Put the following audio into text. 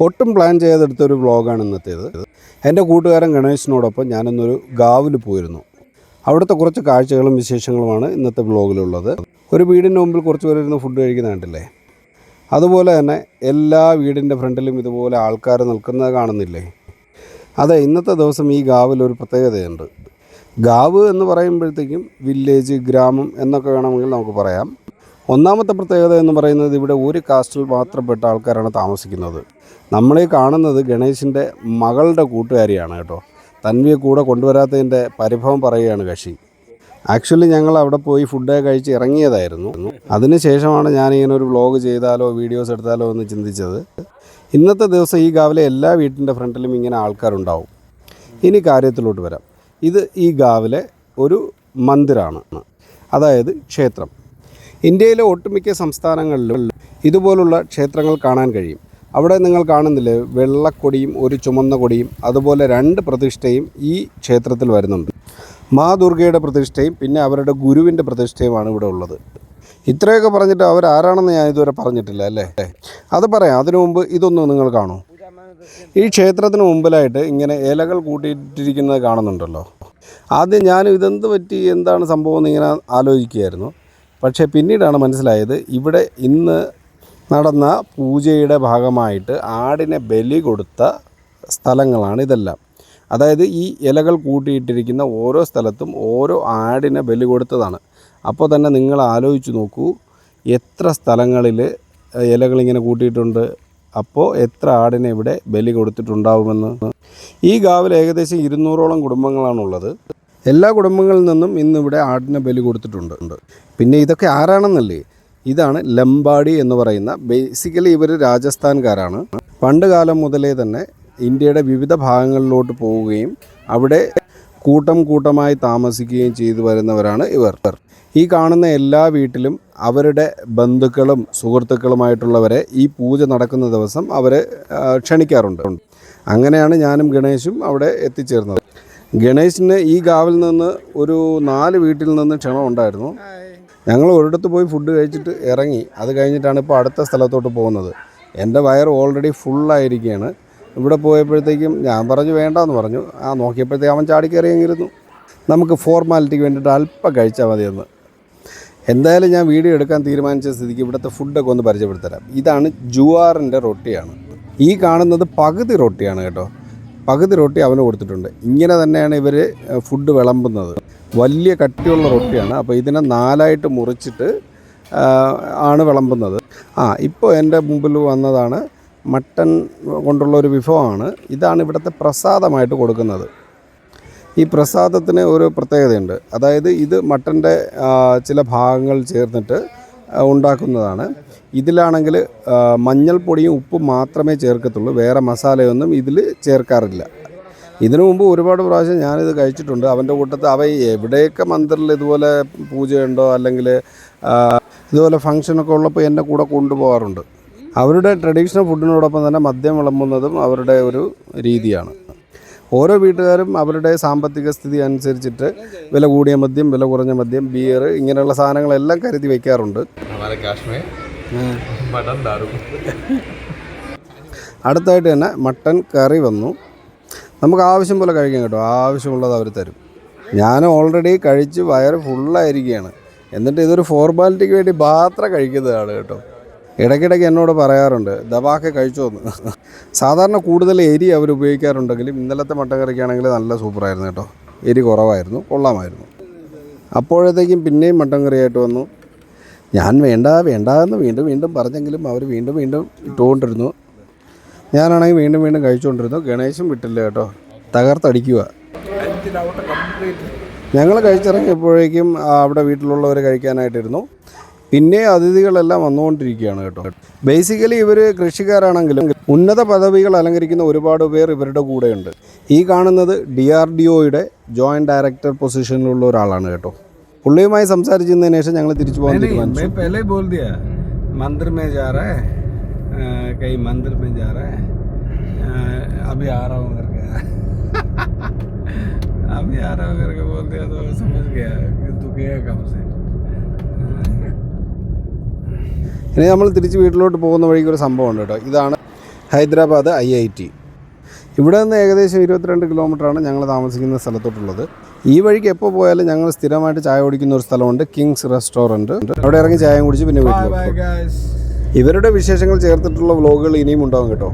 ഒട്ടും പ്ലാൻ ചെയ്തെടുത്തൊരു വ്ളോഗാണ് ഇന്നത്തേത്. എന്റെ കൂട്ടുകാരൻ ഗണേശിനോടൊപ്പം ഞാനിന്നൊരു ഗാവിൽ പോയിരുന്നു. അവിടുത്തെ കുറച്ച് കാഴ്ചകളും വിശേഷങ്ങളുമാണ് ഇന്നത്തെ വ്ളോഗിലുള്ളത്. ഒരു വീടിന്റെ മുമ്പിൽ കുറച്ച് പേര് ഇരുന്ന് ഫുഡ് കഴിക്കുന്ന കണ്ടില്ലേ? അതുപോലെ തന്നെ എല്ലാ വീടിന്റെ ഫ്രണ്ടിലും ഇതുപോലെ ആൾക്കാർ നിൽക്കുന്നത് കാണുന്നില്ലേ? അതെ ഇന്നത്തെ ദിവസം ഈ ഗാവിൽ ഒരു പ്രത്യേകതയുണ്ട്. ഗാവ് എന്ന് പറയുമ്പോഴത്തേക്കും വില്ലേജ് ഗ്രാമം എന്നൊക്കെ വേണമെങ്കിൽ നമുക്ക് പറയാം. ഒന്നാമത്തെ പ്രത്യേകത എന്ന് പറയുന്നത് ഇവിടെ ഒരു കാസ്റ്റിൽ മാത്രപ്പെട്ട ആൾക്കാരാണ് താമസിക്കുന്നത്. നമ്മളീ കാണുന്നത് ഗണേശിന്റെ മകളുടെ കൂട്ടുകാരിയാണ് കേട്ടോ. തൻവിയെ കൂടെ കൊണ്ടുവരാത്തതിന്റെ പരിഭവം പറയുകയാണ് കക്ഷി. ആക്ച്വലി ഞങ്ങൾ അവിടെ പോയി ഫുഡ് കഴിച്ച് ഇറങ്ങിയതായിരുന്നു. അതിനുശേഷമാണ് ഞാനിങ്ങനെ ഒരു വ്ളോഗ് ചെയ്താലോ വീഡിയോസ് എടുത്താലോ എന്ന് ചിന്തിച്ചത്. ഇന്നത്തെ ദിവസം ഈ ഗാവിലെ എല്ലാ വീട്ടിന്റെ ഫ്രണ്ടിലും ഇങ്ങനെ ആൾക്കാരുണ്ടാവും. ഇനി കാര്യത്തിലോട്ട് വരാം. ഇത് ഈ ഗാവിലെ ഒരു മന്ദിരാണ്. അതായത് ക്ഷേത്രം. ഇന്ത്യയിലെ ഒട്ടുമിക്ക സംസ്ഥാനങ്ങളിലും ഇതുപോലുള്ള ക്ഷേത്രങ്ങൾ കാണാൻ കഴിയും. അവിടെ നിങ്ങൾ കാണുന്നില്ലേ? വെള്ളക്കൊടിയും ഒരു ചുമന്ന കൊടിയും അതുപോലെ രണ്ട് പ്രതിഷ്ഠയും ഈ ക്ഷേത്രത്തിൽ വരുന്നുണ്ട്. മാ ദുർഗയുടെ പ്രതിഷ്ഠയും പിന്നെ അവരുടെ ഗുരുവിന്റെ പ്രതിഷ്ഠയുമാണ് ഇവിടെ ഉള്ളത്. ഇത്രയൊക്കെ പറഞ്ഞിട്ട് അവരാരാണെന്ന് ഞാൻ ഇതുവരെ പറഞ്ഞിട്ടില്ല അല്ലേ? അത് പറയാം. അതിനു മുമ്പ് ഇതൊന്ന് നിങ്ങൾ കാണൂ. ഈ ക്ഷേത്രത്തിന് മുമ്പിലായിട്ട് ഇങ്ങനെ ഇലകൾ കൂട്ടിയിട്ടിരിക്കുന്നത് കാണുന്നുണ്ടല്ലോ. ആദ്യം ഞാനും ഇതെന്ത് പറ്റി? എന്താണ് സംഭവം എന്ന് ഇങ്ങനെ ആലോചിക്കുകയായിരുന്നു. പക്ഷേ പിന്നീടാണ് മനസ്സിലായത് ഇവിടെ ഇന്ന് നടന്ന പൂജയുടെ ഭാഗമായിട്ട് ആടിനെ ബലി കൊടുത്ത സ്ഥലങ്ങളാണ് ഇതെല്ലാം. അതായത് ഈ ഇലകൾ കൂട്ടിയിട്ടിരിക്കുന്ന ഓരോ സ്ഥലത്തും ഓരോ ആടിനെ ബലി കൊടുത്തതാണ്. അപ്പോൾ തന്നെ നിങ്ങൾ ആലോചിച്ച് നോക്കൂ എത്ര സ്ഥലങ്ങളിൽ ഇലകളിങ്ങനെ കൂട്ടിയിട്ടുണ്ട്? അപ്പോൾ എത്ര ആടിനെ ഇവിടെ ബലി കൊടുത്തിട്ടുണ്ടാവുമെന്ന്. ഈ ഗാവിൽ ഏകദേശം ഇരുന്നൂറോളം കുടുംബങ്ങളാണുള്ളത്. എല്ലാ കുടുംബങ്ങളിൽ നിന്നും ഇന്നിവിടെ ആടിനെ ബലി കൊടുത്തിട്ടുണ്ട്. പിന്നെ ഇതൊക്കെ ആരാണെന്നല്ലേ? ഇതാണ് ലംബാടി എന്ന് പറയുന്ന ബേസിക്കലി ഇവർ രാജസ്ഥാൻകാരാണ്. പണ്ട് കാലം മുതലേ തന്നെ ഇന്ത്യയുടെ വിവിധ ഭാഗങ്ങളിലോട്ട് പോവുകയും അവിടെ കൂട്ടം കൂട്ടമായി താമസിക്കുകയും ചെയ്തു വരുന്നവരാണ് ഇവർ. ഈ കാണുന്ന എല്ലാ വീട്ടിലും അവരുടെ ബന്ധുക്കളും സുഹൃത്തുക്കളുമായിട്ടുള്ളവരെ ഈ പൂജ നടക്കുന്ന ദിവസം അവരെ ക്ഷണിക്കാറുണ്ട്. അങ്ങനെയാണ് ഞാനും ഗണേശും അവിടെ എത്തിച്ചേർന്നത്. ഗണേശിന് ഈ ഗാവിൽ നിന്ന് ഒരു നാല് വീട്ടിൽ നിന്ന് ക്ഷണം ഉണ്ടായിരുന്നു. ഞങ്ങൾ ഒരിടത്ത് പോയി ഫുഡ് കഴിച്ചിട്ട് ഇറങ്ങി. അത് കഴിഞ്ഞിട്ടാണ് ഇപ്പോൾ അടുത്ത സ്ഥലത്തോട്ട് പോകുന്നത്. എന്റെ വയർ ഓൾറെഡി ഫുള്ളായിരിക്കുകയാണ് ഇവിടെ പോയപ്പോഴത്തേക്കും ഞാൻ പറഞ്ഞു വേണ്ടാന്ന് പറഞ്ഞു. ആ നോക്കിയപ്പോഴത്തേക്ക് അവൻ ചാടിക്കയറിയെങ്കിരുന്നു നമുക്ക് ഫോർമാലിറ്റിക്ക് വേണ്ടിയിട്ട് അല്പം കഴിച്ചാൽ മതിയെന്ന്. എന്തായാലും ഞാൻ വീഡിയോ എടുക്കാൻ തീരുമാനിച്ച സ്ഥിതിക്ക് ഇവിടുത്തെ ഫുഡൊക്കെ ഒന്ന് പരിചയപ്പെടുത്തരാം. ഇതാണ് ജുവാറിന്റെ റൊട്ടിയാണ്. ഈ കാണുന്നത് പകുതി റൊട്ടിയാണ് കേട്ടോ. പകുതി റൊട്ടി അവന് കൊടുത്തിട്ടുണ്ട്. ഇങ്ങനെ തന്നെയാണ് ഇവർ ഫുഡ് വിളമ്പുന്നത്. വലിയ കട്ടിയുള്ള റൊട്ടിയാണ്. അപ്പോൾ ഇതിനെ നാലായിട്ട് മുറിച്ചിട്ട് ആണ് വിളമ്പുന്നത്. ആ ഇപ്പോൾ എന്റെ മുമ്പിൽ വന്നതാണ് മട്ടൻ കൊണ്ടുള്ള ഒരു വിഭവമാണ്. ഇതാണ് ഇവിടുത്തെ പ്രസാദമായിട്ട് കൊടുക്കുന്നത്. ഈ പ്രസാദത്തിന് ഒരു പ്രത്യേകതയുണ്ട്. അതായത് ഇത് മട്ടന്റെ ചില ഭാഗങ്ങൾ ചേർന്നിട്ട് ഉണ്ടാക്കുന്നതാണ്. ഇതിലാണെങ്കിൽ മഞ്ഞൾപ്പൊടിയും ഉപ്പും മാത്രമേ ചേർക്കത്തുള്ളൂ. വേറെ മസാലയൊന്നും ഇതിൽ ചേർക്കാറില്ല. ഇതിനു മുമ്പ് ഒരുപാട് പ്രാവശ്യം ഞാനിത് കഴിച്ചിട്ടുണ്ട്. അവന്റെ കൂട്ടത്തിൽ അവ എവിടെയൊക്കെ മന്ദിറിൽ ഇതുപോലെ പൂജയുണ്ടോ അല്ലെങ്കിൽ ഇതുപോലെ ഫങ്ഷനൊക്കെ ഉള്ളപ്പോൾ എന്നെ കൂടെ കൊണ്ടുപോകാറുണ്ട്. അവരുടെ ട്രഡീഷണൽ ഫുഡിനോടൊപ്പം തന്നെ മദ്യം വിളമ്പുന്നതും അവരുടെ ഒരു രീതിയാണ്. ഓരോ വീട്ടുകാരും അവരുടെ സാമ്പത്തിക സ്ഥിതി അനുസരിച്ചിട്ട് വില കൂടിയ മദ്യം വില കുറഞ്ഞ മദ്യം ബിയർ ഇങ്ങനെയുള്ള സാധനങ്ങളെല്ലാം കരുതി വയ്ക്കാറുണ്ട് അടുത്തായിട്ട് തന്നെ മട്ടൻ കറി വന്നു. നമുക്ക് ആവശ്യം പോലെ കഴിക്കാം കേട്ടോ. ആവശ്യമുള്ളത് അവർ തരും. ഞാൻ ഓൾറെഡി കഴിച്ച് വയറ് ഫുള്ളായിരിക്കുകയാണ് എന്നിട്ട് ഇതൊരു ഫോർമാലിറ്റിക്ക് വേണ്ടി മാത്രം കഴിക്കുന്നതാണ് കേട്ടോ. ഇടയ്ക്കിടയ്ക്ക് എന്നോട് പറയാറുണ്ട് ദവാക്കെ കഴിച്ചോന്ന് സാധാരണ കൂടുതൽ എരി അവർ ഉപയോഗിക്കാറുണ്ടെങ്കിലും ഇന്നലത്തെ മട്ടൻകറിക്കാണെങ്കിൽ നല്ല സൂപ്പറായിരുന്നു കേട്ടോ. എരി കുറവായിരുന്നു കൊള്ളാമായിരുന്നു. അപ്പോഴത്തേക്കും പിന്നെയും മട്ടൻ കറിയായിട്ട് വന്നു. ഞാൻ വേണ്ട വേണ്ട എന്ന് വീണ്ടും വീണ്ടും പറഞ്ഞെങ്കിലും അവർ വീണ്ടും വീണ്ടും ഇട്ടുകൊണ്ടിരുന്നു. ഞാനാണെങ്കിൽ വീണ്ടും വീണ്ടും കഴിച്ചുകൊണ്ടിരുന്നു. ഗണേശും വിട്ടില്ല കേട്ടോ. തകർത്തടിക്കുക. ഞങ്ങൾ കഴിച്ചിറങ്ങിയപ്പോഴേക്കും അവിടെ വീട്ടിലുള്ളവർ കഴിക്കാനായിട്ടിരുന്നു. പിന്നെ അതിഥികളെല്ലാം വന്നുകൊണ്ടിരിക്കുകയാണ് കേട്ടോ ബേസിക്കലി ഇവർ കൃഷിക്കാരാണെങ്കിലും ഉന്നത പദവികൾ അലങ്കരിക്കുന്ന ഒരുപാട് പേർ ഇവരുടെ കൂടെയുണ്ട് ഈ കാണുന്നത് ഡി ആർ ഡി ഒയുടെ ജോയിൻറ്റ് ഡയറക്ടർ പൊസിഷനിലുള്ള ഒരാളാണ് കേട്ടോ പുള്ളിയുമായി സംസാരിച്ചതിന് ശേഷം ഞങ്ങൾ തിരിച്ചു പോകാൻ തീരുമാനിച്ചു मैं पहले ही बोल दिया मंदिर में जा रहा है अ, कहीं मंदिर में जा रहा है अ, अभी आ रहा हूँ करके अभी आ रहा हूँ करके बोल दिया तो समझ गया कि तू गया कब से ഇനി നമ്മൾ തിരിച്ച് വീട്ടിലോട്ട് പോകുന്ന വഴിക്ക് ഒരു സംഭവമുണ്ട് കേട്ടോ. ഇതാണ് ഹൈദരാബാദ് ഐ ഐ ടി. ഇവിടെ നിന്ന് ഏകദേശം ഇരുപത്തിരണ്ട് കിലോമീറ്ററാണ് ഞങ്ങൾ താമസിക്കുന്ന സ്ഥലത്തോട്ടുള്ളത്. ഈ വഴിക്ക് എപ്പോൾ പോയാലും ഞങ്ങൾ സ്ഥിരമായിട്ട് ചായ കുടിക്കുന്ന ഒരു സ്ഥലമുണ്ട് കിങ്സ് റെസ്റ്റോറന്റ്. അവിടെ ഇറങ്ങി ചായ കുടിച്ച് പിന്നെ വീട്ടിൽ ഇവരുടെ വിശേഷങ്ങൾ ചേർത്തിട്ടുള്ള വ്ലോഗുകൾ ഇനിയും ഉണ്ടാവും കേട്ടോ.